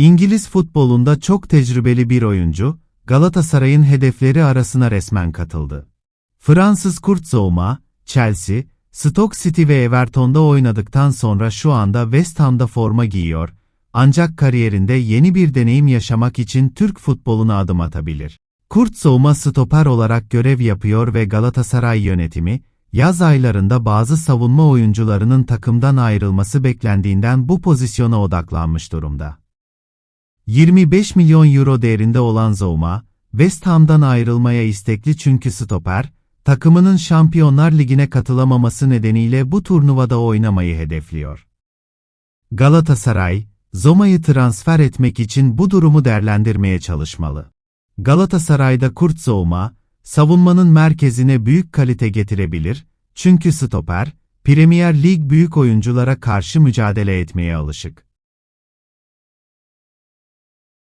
İngiliz futbolunda çok tecrübeli bir oyuncu, Galatasaray'ın hedefleri arasına resmen katıldı. Fransız Kurt Zouma, Chelsea, Stoke City ve Everton'da oynadıktan sonra şu anda West Ham'da forma giyiyor, ancak kariyerinde yeni bir deneyim yaşamak için Türk futboluna adım atabilir. Kurt Zouma stoper olarak görev yapıyor ve Galatasaray yönetimi, yaz aylarında bazı savunma oyuncularının takımdan ayrılması beklendiğinden bu pozisyona odaklanmış durumda. 25 milyon euro değerinde olan Zouma, West Ham'dan ayrılmaya istekli çünkü stoper, takımının Şampiyonlar Ligi'ne katılamaması nedeniyle bu turnuvada oynamayı hedefliyor. Galatasaray, Zoma'yı transfer etmek için bu durumu değerlendirmeye çalışmalı. Galatasaray'da Kurt Zouma, savunmanın merkezine büyük kalite getirebilir, çünkü stoper, Premier Lig büyük oyunculara karşı mücadele etmeye alışık.